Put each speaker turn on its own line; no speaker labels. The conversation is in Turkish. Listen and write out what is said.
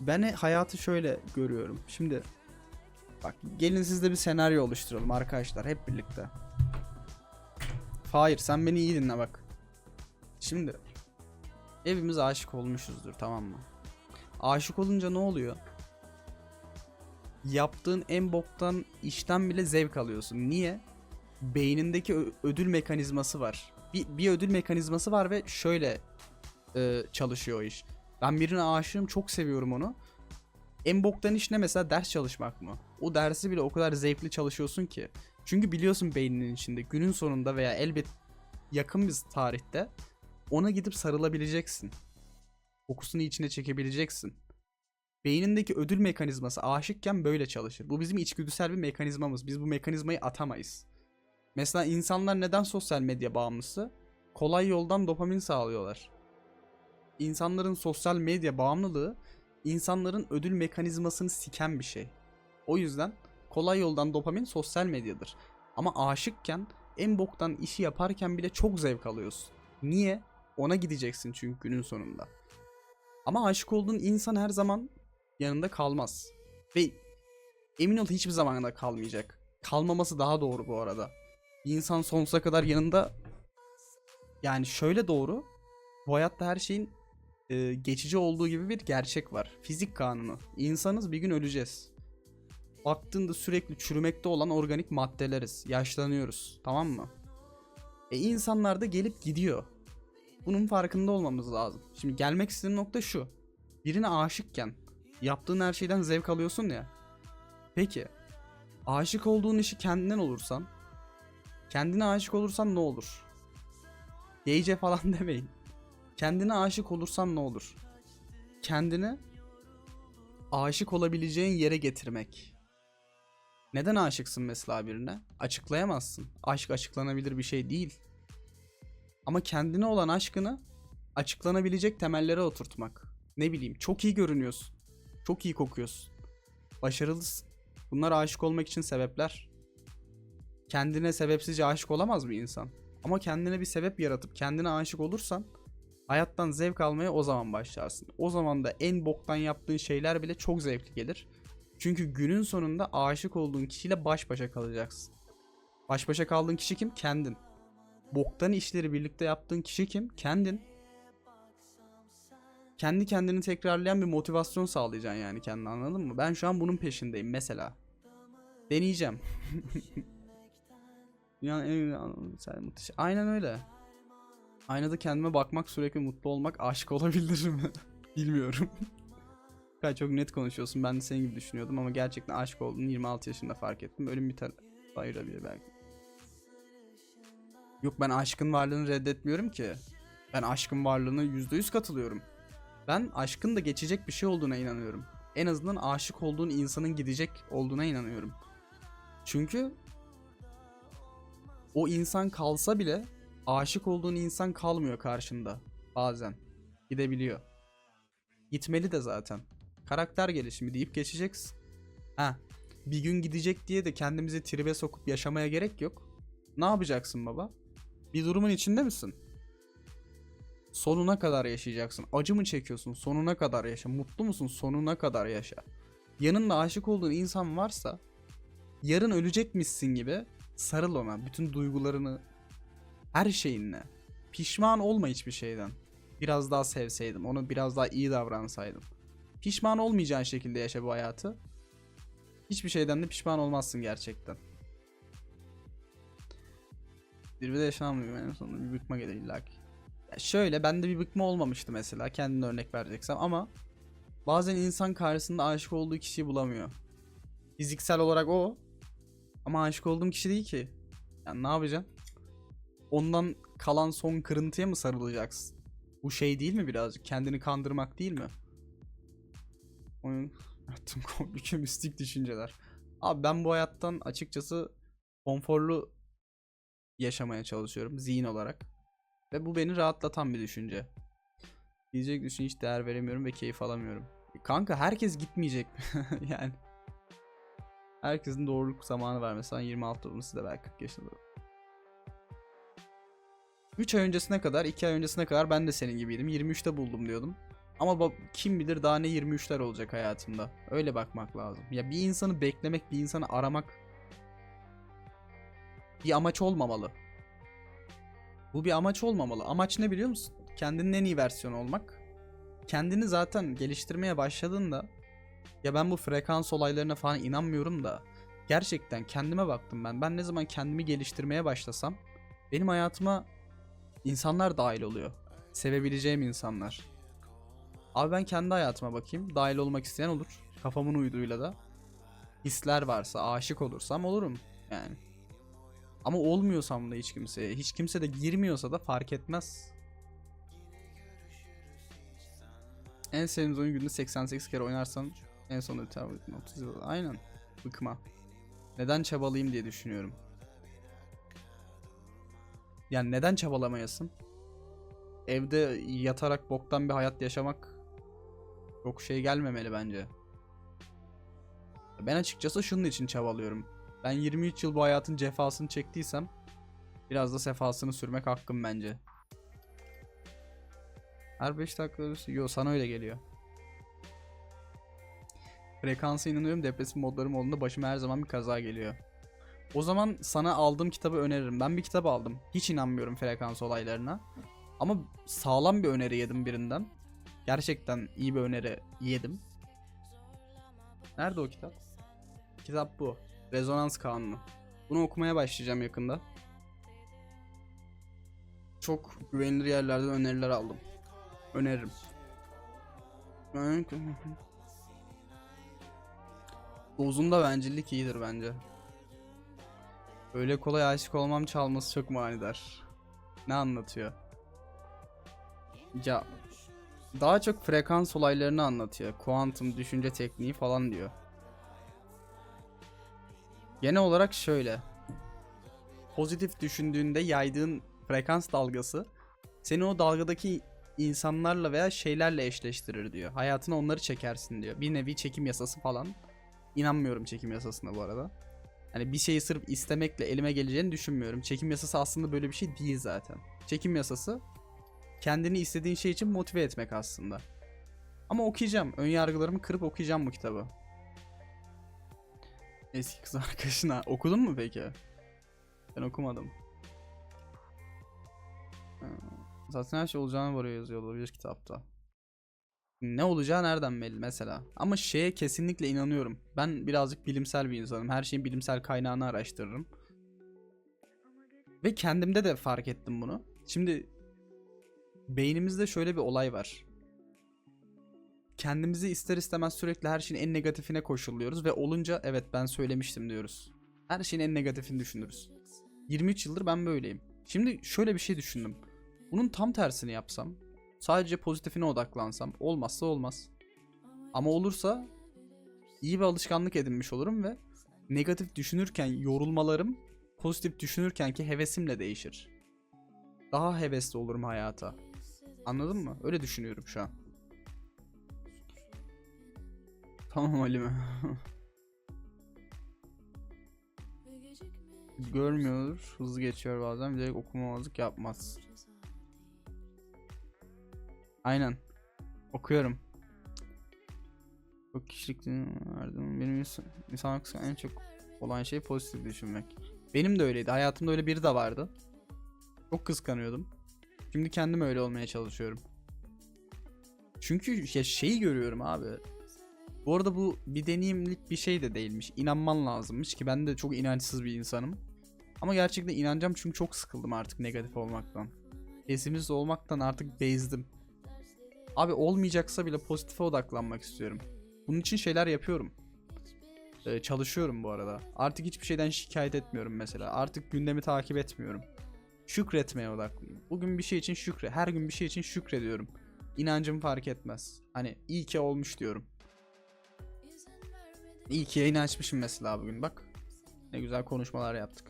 Ben hayatı şöyle görüyorum. Şimdi bak gelin sizde bir senaryo oluşturalım arkadaşlar hep birlikte. Hayır sen beni iyi dinle bak. Şimdi evimiz aşık olmuşuzdur tamam mı? Aşık olunca ne oluyor? Yaptığın en boktan işten bile zevk alıyorsun. Niye? Beynindeki ödül mekanizması var. Bir, bir ödül mekanizması var ve şöyle e, çalışıyor o iş. Ben birine aşığım çok seviyorum onu. En boktan iş ne mesela ders çalışmak mı? O dersi bile o kadar zevkli çalışıyorsun ki. Çünkü biliyorsun beyninin içinde günün sonunda veya elbet yakın bir tarihte ona gidip sarılabileceksin. Kokusunu içine çekebileceksin. Beynindeki ödül mekanizması aşıkken böyle çalışır. Bu bizim içgüdüsel bir mekanizmamız. Biz bu mekanizmayı atamayız. Mesela insanlar neden sosyal medya bağımlısı? Kolay yoldan dopamin sağlıyorlar. İnsanların sosyal medya bağımlılığı insanların ödül mekanizmasını siken bir şey. O yüzden kolay yoldan dopamin sosyal medyadır. Ama aşıkken en boktan işi yaparken bile çok zevk alıyorsun. Niye? Ona gideceksin çünkü günün sonunda. Ama aşık olduğun insan her zaman yanında kalmaz. Ve emin ol hiçbir zaman da kalmayacak. Kalmaması daha doğru bu arada. Bir insan sonsuza kadar yanında yani şöyle doğru. Bu hayatta her şeyin e, geçici olduğu gibi bir gerçek var. Fizik kanunu. İnsanız bir gün öleceğiz. Baktığında sürekli çürümekte olan organik maddeleriz. Yaşlanıyoruz. Tamam mı? E insanlar da gelip gidiyor. Bunun farkında olmamız lazım. Şimdi gelmek istediğim nokta şu. Birine aşıkken yaptığın her şeyden zevk alıyorsun ya. Peki aşık olduğun işi kendinden olursan kendine aşık olursan ne olur? Geyce falan demeyin. Kendine aşık olursan ne olur? Kendini aşık olabileceğin yere getirmek. Neden aşıksın mesela birine? Açıklayamazsın. Aşk açıklanabilir bir şey değil. Ama kendine olan aşkını açıklanabilecek temellere oturtmak. Ne bileyim çok iyi görünüyorsun. Çok iyi kokuyorsun. Başarılısın. Bunlar aşık olmak için sebepler. Kendine sebepsizce aşık olamaz bir insan. Ama kendine bir sebep yaratıp kendine aşık olursan hayattan zevk almaya o zaman başlarsın. O zaman da en boktan yaptığın şeyler bile çok zevkli gelir. Çünkü günün sonunda aşık olduğun kişiyle baş başa kalacaksın. Baş başa kaldığın kişi kim? Kendin. Boktan işleri birlikte yaptığın kişi kim? Kendin. Kendi kendini tekrarlayan bir motivasyon sağlayacaksın yani kendine anladın mı? Ben şu an bunun peşindeyim mesela. Deneyeceğim. Dünyanın en muhteşem. Aynen öyle. Aynada kendime bakmak, sürekli mutlu olmak aşık olabilir mi? Bilmiyorum. Kanka çok net konuşuyorsun. Ben de senin gibi düşünüyordum ama gerçekten aşık olduğunu 26 yaşında fark ettim. Ölüm biter ayırabilir belki. Yok ben aşkın varlığını reddetmiyorum ki. Ben aşkın varlığına %100 katılıyorum. Ben aşkın da geçecek bir şey olduğuna inanıyorum. En azından aşık olduğun insanın gidecek olduğuna inanıyorum. Çünkü o insan kalsa bile aşık olduğun insan kalmıyor karşında bazen. Gidebiliyor. Gitmeli de zaten. Karakter gelişimi deyip geçeceksin. Ha, bir gün gidecek diye de kendimizi tribe sokup yaşamaya gerek yok. Ne yapacaksın baba? Bir durumun içinde misin? Sonuna kadar yaşayacaksın. Acı mı çekiyorsun? Sonuna kadar yaşa. Mutlu musun? Sonuna kadar yaşa. Yanında aşık olduğun insan varsa yarın ölecekmişsin gibi sarıl ona. Bütün duygularını, her şeyinle. Pişman olma hiçbir şeyden. Biraz daha sevseydim, onu biraz daha iyi davransaydım. Pişman olmayacağın şekilde yaşa bu hayatı. Hiçbir şeyden de pişman olmazsın gerçekten. Zirvede yaşanmıyor en sonunda bir bıkma gelir illaki. Ya şöyle bende bir bıkma olmamıştı mesela kendine örnek vereceksem ama bazen insan karşısında aşık olduğu kişiyi bulamıyor. Fiziksel olarak o ama aşık olduğum kişi değil ki. Yani ne yapacaksın? Ondan kalan son kırıntıya mı sarılacaksın? Bu şey değil mi birazcık? Kendini kandırmak değil mi? Oyun yaptım komplike mistik düşünceler. Abi ben bu hayattan açıkçası konforlu yaşamaya çalışıyorum zihin olarak. Ve bu beni rahatlatan bir düşünce. Diyecek düşün hiç değer veremiyorum ve keyif alamıyorum. E Kanka herkes gitmeyecek. yani. Herkesin doğruluk zamanı var. Mesela 26 olması da belki 40 yaşında. 3 ay öncesine kadar, 2 ay öncesine kadar ben de senin gibiydim. 23'te buldum diyordum. Ama kim bilir daha ne 23'ler olacak hayatımda. Öyle bakmak lazım. Ya bir insanı beklemek, bir insanı aramak bir amaç olmamalı. Bu bir amaç olmamalı. Amaç ne biliyor musun? Kendinin en iyi versiyonu olmak. Kendini zaten geliştirmeye başladığında ya ben bu frekans olaylarına falan inanmıyorum da gerçekten kendime baktım ben. Ben ne zaman kendimi geliştirmeye başlasam benim hayatıma insanlar dahil oluyor. Sevebileceğim insanlar. Abi ben kendi hayatıma bakayım. Dahil olmak isteyen olur. Kafamın uyduğuyla da. Hisler varsa, aşık olursam olurum yani. Ama olmuyorsam da hiç kimseye, hiç kimse de girmiyorsa da fark etmez. En sevdiğiniz oyun günde 88 kere oynarsan en sonunda biter. 30 yıl. Aynen. Bıkma. Neden çabalayayım diye düşünüyorum. Yani neden çabalamayasın? Evde yatarak boktan bir hayat yaşamak çok şey gelmemeli bence. Ben açıkçası şunun için çabalıyorum. Ben 23 yıl bu hayatın cefasını çektiysem biraz da sefasını sürmek hakkım bence. Her 5 dakika ölürsün. Yo sana öyle geliyor. Frekansa inanıyorum depresif modlarım olduğunda başıma her zaman bir kaza geliyor. O zaman sana aldığım kitabı öneririm. Ben bir kitap aldım. Hiç inanmıyorum frekans olaylarına. Ama sağlam bir öneri yedim birinden. Gerçekten iyi bir öneri yedim. Nerede o kitap? Kitap bu. Rezonans Kanunu. Bunu okumaya başlayacağım yakında. Çok güvenilir yerlerden öneriler aldım. Öneririm. Dozunda bencillik iyidir bence. Öyle kolay aşık olmam çalması çok manidar. Ne anlatıyor? Ya daha çok frekans olaylarını anlatıyor. Kuantum düşünce tekniği falan diyor. Genel olarak şöyle. Pozitif düşündüğünde yaydığın frekans dalgası seni o dalgadaki insanlarla veya şeylerle eşleştirir diyor. Hayatına onları çekersin diyor. Bir nevi çekim yasası falan. İnanmıyorum çekim yasasına bu arada. Hani bir şeyi sırf istemekle elime geleceğini düşünmüyorum. Çekim yasası aslında böyle bir şey değil zaten. Çekim yasası kendini istediğin şey için motive etmek aslında. Ama okuyacağım. Ön yargılarımı kırıp okuyacağım bu kitabı. Eski kız arkadaşına okudun mu peki? Ben okumadım. Ha, Zaten her şey olacağına varıyor yazıyor olabilir kitapta. Ne olacağı nereden belli mesela. Ama şeye kesinlikle inanıyorum. Ben birazcık bilimsel bir insanım. Her şeyin bilimsel kaynağını araştırırım. Ve kendimde de fark ettim bunu. Şimdi beynimizde şöyle bir olay var. Kendimizi ister istemez sürekli her şeyin en negatifine koşulluyoruz ve olunca evet ben söylemiştim diyoruz. Her şeyin en negatifini düşünürüz. 23 yıldır ben böyleyim. Şimdi şöyle bir şey düşündüm. Bunun tam tersini yapsam, sadece pozitifine odaklansam olmazsa olmaz. Ama olursa iyi bir alışkanlık edinmiş olurum ve negatif düşünürken yorulmalarım pozitif düşünürken ki hevesimle değişir. Daha hevesli olurum hayata. Anladın mı? Öyle düşünüyorum şu an. Tamam Halime. Görmüyor, hızlı geçiyor bazen. Bilerek okumamazlık yapmaz. Aynen. Okuyorum. Çok kişilik verdim. Benim ins- insanlık en çok olan şey pozitif düşünmek. Benim de öyleydi. Hayatımda öyle biri de vardı. Çok kıskanıyordum. Şimdi kendim öyle olmaya çalışıyorum. Çünkü ya şeyi görüyorum abi. Bu arada bu bir deneyimlik bir şey de değilmiş. İnanman lazımmış ki ben de çok inançsız bir insanım. Ama gerçekten inanacağım çünkü çok sıkıldım artık negatif olmaktan. Pesimist olmaktan artık bezdim. Abi olmayacaksa bile pozitife odaklanmak istiyorum. Bunun için şeyler yapıyorum. Ee, çalışıyorum bu arada. Artık hiçbir şeyden şikayet etmiyorum mesela. Artık gündemi takip etmiyorum. Şükretmeye odaklıyım. Bugün bir şey için şükre. Her gün bir şey için şükrediyorum. İnancım fark etmez. Hani iyi ki olmuş diyorum. İyi ki yayını açmışım mesela bugün bak. Ne güzel konuşmalar yaptık.